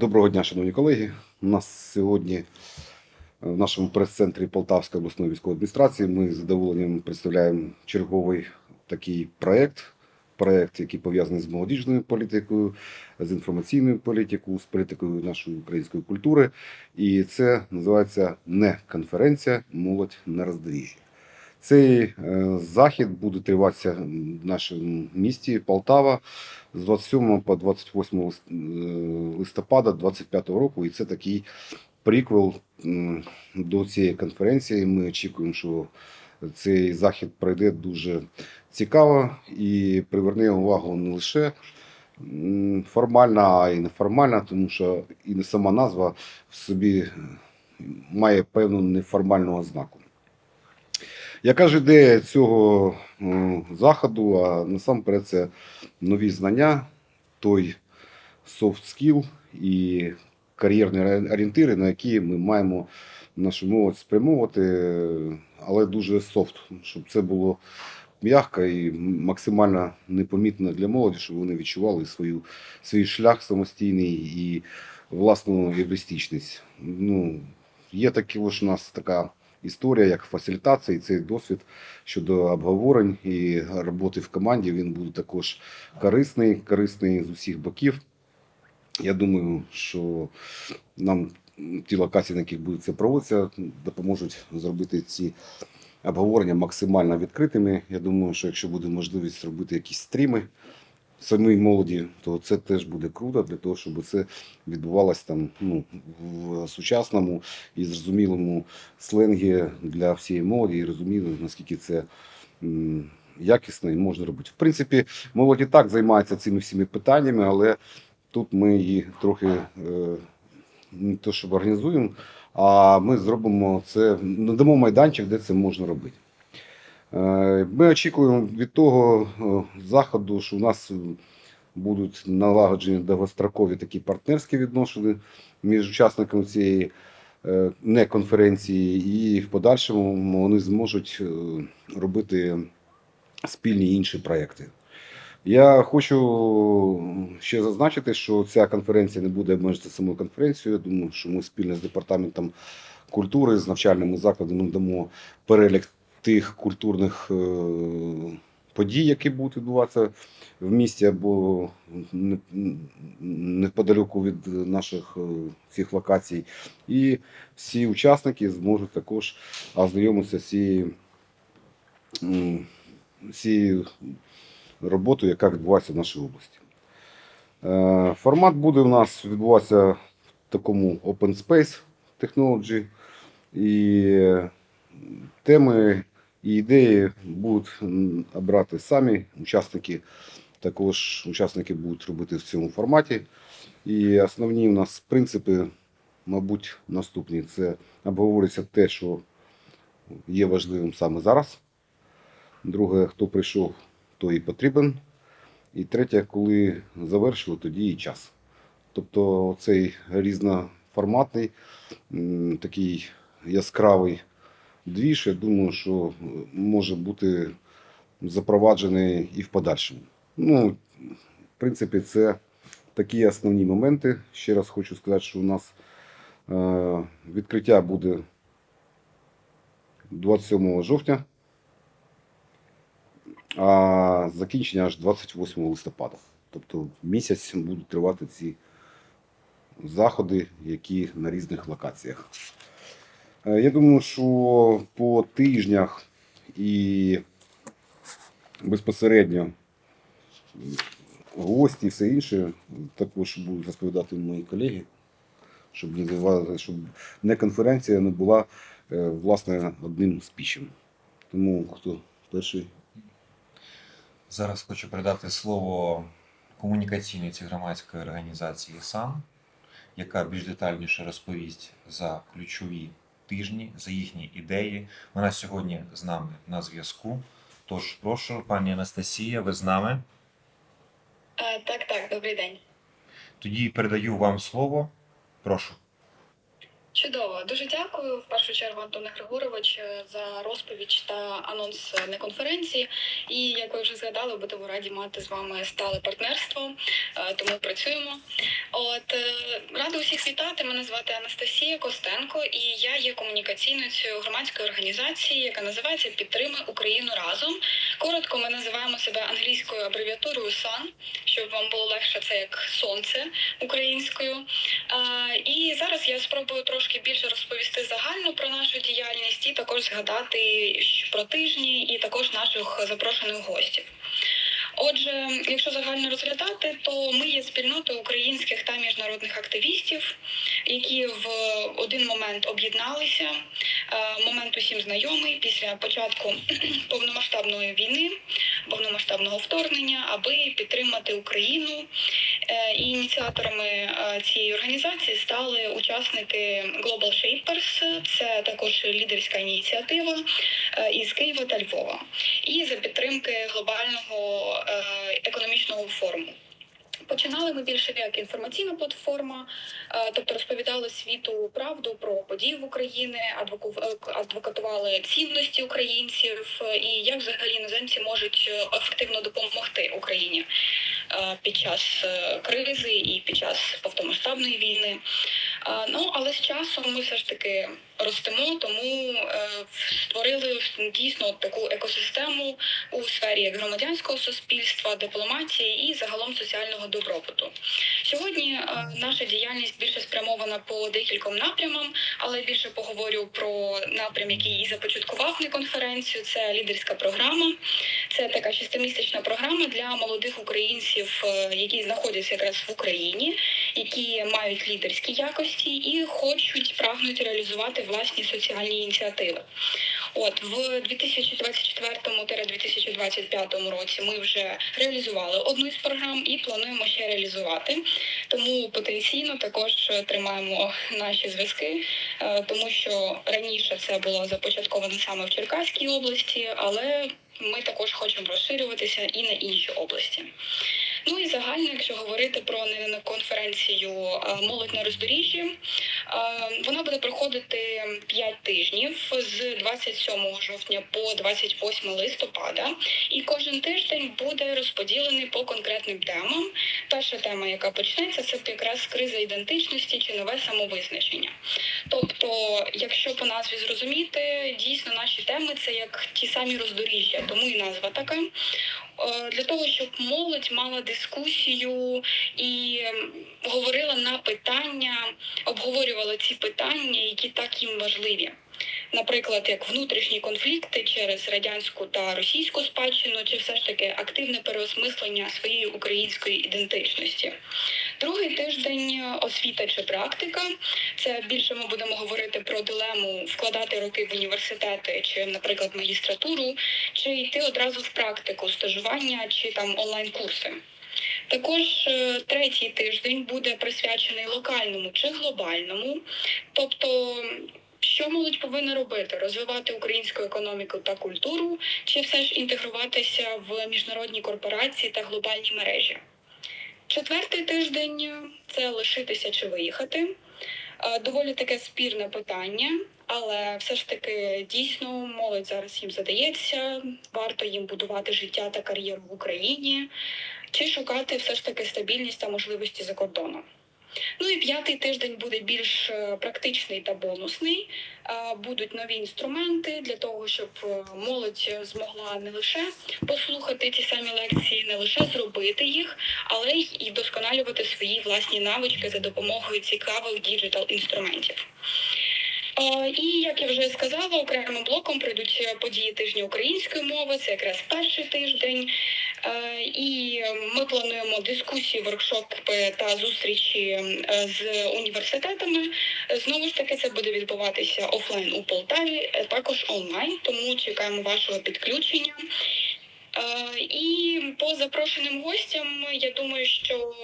Доброго дня, шановні колеги. У нас сьогодні в нашому прес-центрі Полтавської обласної військової адміністрації ми з задоволенням представляємо черговий такий проєкт. Проєкт, який пов'язаний з молодіжною політикою, з інформаційною політикою, з політикою нашої української культури. І це називається не конференція Молодь на роздоріжжі. Цей е, захід буде триватися в нашому місті Полтава з 27 по 28 е, листопада 2025 року. І це такий приквел до цієї конференції. Ми очікуємо, що цей захід пройде дуже цікаво і приверне увагу не лише формальна, а й неформальна, тому що і сама назва в собі має певну неформальну ознаку. Яка ж ідея цього заходу? А насамперед це нові знання, той soft skill і кар'єрні орієнтири, на які ми маємо нашу молодь спрямовувати, але дуже софт, щоб це було м'яко і максимально непомітно для молоді, щоб вони відчували свою, свій шлях самостійний і власну євристичність. Ну, є такі ось у нас така історія, як фасилітація, і цей досвід щодо обговорень і роботи в команді. Він буде також корисний, корисний з усіх боків. Я думаю, що нам ті локації, на яких буде це проводитися, допоможуть зробити ці обговорення максимально відкритими. Я думаю, що якщо буде можливість зробити якісь стріми самій молоді, то це теж буде круто для того, щоб це відбувалося там ну, в сучасному і зрозумілому сленгі для всієї молоді, і розуміли, наскільки це якісно і можна робити. В принципі, молодь і так займається цими всіми питаннями, але тут ми її трохи е, не то, щоб організуємо, а ми зробимо це, надамо майданчик, де це можна робити. Е, Ми очікуємо від того е, заходу, що у нас будуть налагоджені довгострокові такі партнерські відносини між учасниками цієї е, не конференції, і в подальшому вони зможуть робити спільні інші проекти. Я хочу ще зазначити, що ця конференція не буде обмежитися самою конференцією. Я думаю, що ми спільно з департаментом культури, з навчальними закладами дамо перелік тих культурних е, подій, які будуть відбуватися в місті або неподалеку від наших е, цих локацій. І всі учасники зможуть також ознайомитися з цією, цією роботою, яка відбувається в нашій області. Е, Формат буде у нас відбуватися в такому open space technology. І теми і ідеї будуть обрати самі учасники. Також учасники будуть робити в цьому форматі. І основні у нас принципи, мабуть, наступні. Це обговорюється те, що є важливим саме зараз. Друге, хто прийшов, той і потрібен. І третє, коли завершили, тоді і час. Тобто цей різноформатний, такий яскравий двіж, я думаю, що може бути запроваджений і в подальшому. Ну, в принципі, це такі основні моменти. Ще раз хочу сказати, що у нас е, відкриття буде 27 жовтня, а закінчення аж 28 листопада. Тобто місяць будуть тривати ці заходи, які на різних локаціях. Е, Я думаю, що по тижнях і безпосередньо гості і все інше також будуть розповідати мої колеги, щоб щоб не конференція не була е, власне одним спічем. Тому хто перший? Зараз хочу передати слово комунікаційниці громадської організації САН, яка більш детальніше розповість за ключові тижні, за їхні ідеї. Вона сьогодні з нами на зв'язку. Тож прошу, пані Анастасія, ви з нами. А, так, так, добрий день. Тоді передаю вам слово. Прошу. Чудово, дуже дякую в першу чергу, Антоне Григорович, е, за розповідь та анонс е, неконференції. І як ви вже згадали, будемо раді мати з вами стале партнерство, е, тому працюємо. От е, рада усіх вітати. Мене звати Анастасія Костенко, і я є комунікаційницею громадської організації, яка називається Підтримай Україну разом. Коротко ми називаємо себе англійською абревіатурою SUN, щоб вам було легше це як сонце українською. І зараз я спробую трошки більше розповісти загально про нашу діяльність і також згадати про тижні і також наших запрошених гостів. Отже, якщо загально розглядати, то ми є спільнотою українських та міжнародних активістів, які в один момент об'єдналися. Е, Момент усім знайомий після початку повномасштабної війни, повномасштабного вторгнення, аби підтримати Україну. Е, І ініціаторами е, цієї організації стали учасники Global Shapers. Це також лідерська ініціатива із Києва та Львова, і за підтримки глобального економічного форуму. Починали ми більше як інформаційна платформа, е, тобто розповідали світу правду про події в Україні, е, адвокатували цінності українців е, і як взагалі іноземці можуть е, ефективно допомогти Україні е, під час е, кризи і під час повномасштабної війни. Ну але з часом ми все ж таки ростемо, тому е, створили дійсно таку екосистему у сфері як громадянського суспільства, дипломатії і загалом соціального добробуту. Сьогодні е, наша діяльність більше спрямована по декільком напрямам, але більше поговорю про напрям, який і започаткував на конференцію. Це лідерська програма. Це така шестимісячна програма для молодих українців, е, які знаходяться якраз в Україні, які мають лідерські якості і хочуть прагнуть реалізувати власні соціальні ініціативи. От в 2024-2025 році ми вже реалізували одну із програм і плануємо ще реалізувати. Тому потенційно також тримаємо наші зв'язки, е, тому що раніше це було започатковано саме в Черкаській області, але ми також хочемо розширюватися і на інші області. Ну і загально, якщо говорити про конференцію е, молодь на роздоріжжі, е, вона буде проходити 5 тижнів з 27 жовтня по 28 листопада, і кожен тиждень буде розподілений по конкретним темам. Перша тема, яка почнеться, це якраз криза ідентичності чи нове самовизначення. Тобто, якщо по назві зрозуміти, дійсно наші теми це як ті самі роздоріжжя, тому і назва така. Е, Для того, щоб молодь мала дискусію і ем, говорила на питання, обговорювала ці питання, які так їм важливі. Наприклад, як внутрішні конфлікти через радянську та російську спадщину, чи все ж таки активне переосмислення своєї української ідентичності. Другий тиждень е, освіта чи практика. Це більше ми будемо говорити про дилему вкладати роки в університети чи, наприклад, магістратуру, чи йти одразу в практику стажування чи там онлайн-курси. Також е, третій тиждень буде присвячений локальному чи глобальному, тобто. Що молодь повинна робити? Розвивати українську економіку та культуру, чи все ж інтегруватися в міжнародні корпорації та глобальні мережі? Четвертий тиждень це лишитися чи виїхати. Е, Доволі таке спірне питання, але все ж таки дійсно молодь зараз їм задається. Варто їм будувати життя та кар'єру в Україні, чи шукати все ж таки стабільність та можливості за кордоном. Ну і п'ятий тиждень буде більш е, практичний та бонусний. Е, Будуть нові інструменти для того, щоб е, молодь змогла не лише послухати ті самі лекції, не лише зробити їх, але й вдосконалювати свої власні навички за допомогою цікавих діджитал інструментів. Е, І як я вже сказала, окремим блоком прийдуть е, події тижня української мови. Це якраз перший тиждень. Е, І ми плануємо дискусії, воркшопи та зустрічі е, з університетами. Знову ж таки, це буде відбуватися офлайн у Полтаві, е, також онлайн, тому чекаємо вашого підключення. Е, І по запрошеним гостям, я думаю, що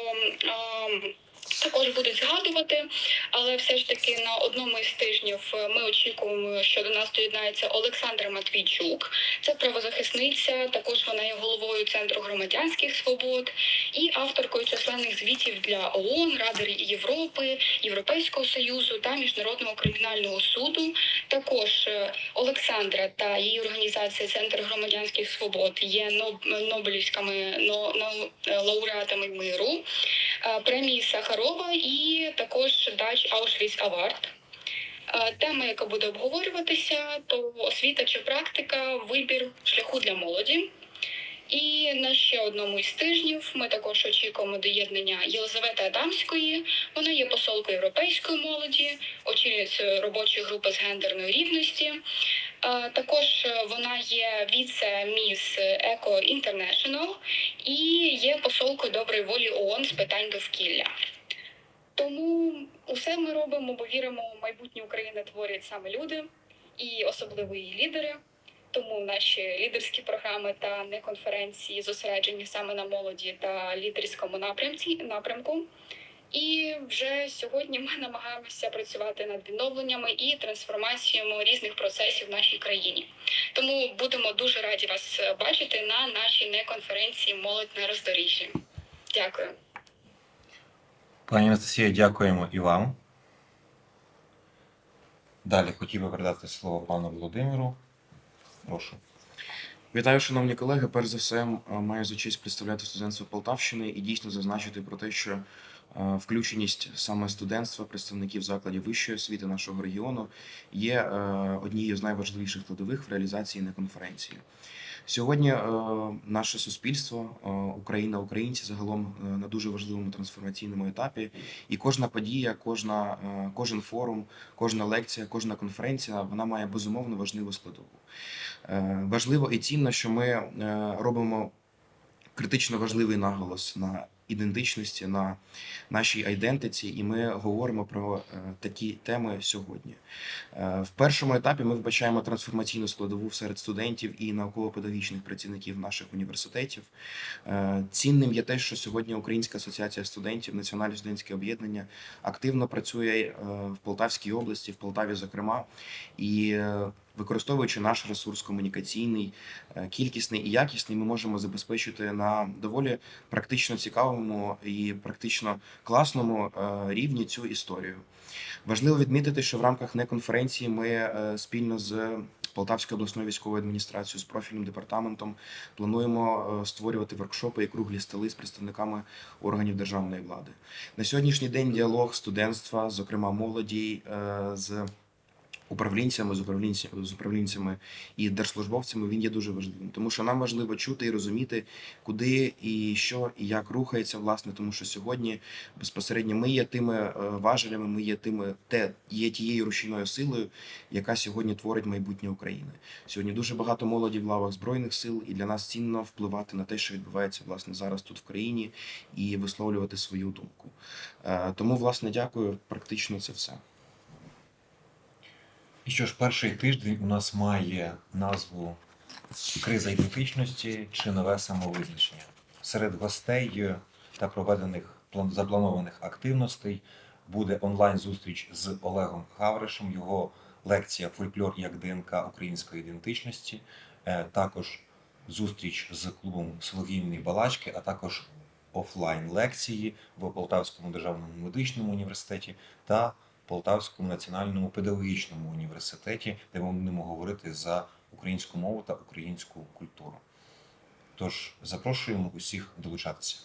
е, також будуть згадувати. Але все ж таки на одному із тижнів е, ми очікуємо, що до нас доєднається Олександра Матвійчук. Це правозахисниця. Також вона є головою центру громадянських свобод і авторкою численних звітів для ООН, Ради Європи, Європейського союзу та Міжнародного кримінального суду. Також е, Олександра та її організація Центр громадянських свобод є ноб- Нобелівськими но- но- лауреатами миру е, премії Сахарова і також Auschwitz Award. Е, Тема, яка буде обговорюватися, то освіта чи практика, вибір шляху для молоді. І на ще одному із тижнів ми також очікуємо доєднання Єлизавети Адамської. Вона є посолкою європейської молоді, очільницею робочої групи з гендерної рівності. Також е, вона є віце-міс Еко Інтернешнл і є посолкою доброї волі ООН з питань довкілля. Тому усе ми робимо, бо віримо, майбутнє України творять саме люди і особливо її лідери. Тому наші лідерські програми та не конференції зосереджені саме на молоді та лідерському напрямці напрямку. І вже сьогодні ми намагаємося працювати над відновленнями і трансформаціями різних процесів в нашій країні. Тому будемо дуже раді вас бачити на нашій неконференції Молодь на роздоріжжі. Дякую. Пані Анастасія, дякуємо і вам. Далі хотів би передати слово пану Володимиру. Прошу. Вітаю, шановні колеги. Перш за все, маю за честь представляти студентство Полтавщини і дійсно зазначити про те, що включеність саме студентства, представників закладів вищої освіти нашого регіону є е, однією з найважливіших складових в реалізації неконференції. Сьогодні е, наше суспільство, е, Україна, українці загалом на дуже важливому трансформаційному етапі, і кожна подія, кожна, кожен форум, кожна лекція, кожна конференція вона має безумовно важливу складову. Важливо і цінно, що ми робимо критично важливий наголос на ідентичності, на нашій айдентиці, і ми говоримо про е, такі теми сьогодні. Е, В першому етапі ми вбачаємо трансформаційну складову серед студентів і науково-педагогічних працівників наших університетів. Е, Цінним є те, що сьогодні Українська асоціація студентів, Національне студентське об'єднання активно працює в Полтавській області, в Полтаві, зокрема, і використовуючи наш ресурс комунікаційний, е, кількісний і якісний, ми можемо забезпечити на доволі практично цікавому і практично класному е, рівні цю історію. Важливо відмітити, що в рамках неконференції ми е, спільно з Полтавською обласною військовою адміністрацією з профільним департаментом плануємо створювати воркшопи і круглі столи з представниками органів державної влади. На сьогоднішній день діалог студентства, зокрема молоді, з управлінцями, з управлінцями, з управлінцями і держслужбовцями він є дуже важливим, тому що нам важливо чути і розуміти, куди і що і як рухається, власне, тому що сьогодні безпосередньо ми є тими е, важелями, ми є тими, те є тією рушійною силою, яка сьогодні творить майбутнє України. Сьогодні дуже багато молоді в лавах збройних сил, і для нас цінно впливати на те, що відбувається власне зараз тут в країні, і висловлювати свою думку. Е, Тому, власне, дякую. Практично це все. І що ж, перший тиждень у нас має назву Криза ідентичності чи нове самовизначення. Серед гостей та проведених план- запланованих активностей буде онлайн-зустріч з Олегом Гавришем, його лекція Фольклор як ДНК української ідентичності, е, також зустріч з клубом Солов'ївні Балачки, а також офлайн лекції в Полтавському державному медичному університеті та Полтавському національному педагогічному університеті, де ми будемо говорити за українську мову та українську культуру. Тож запрошуємо усіх долучатися.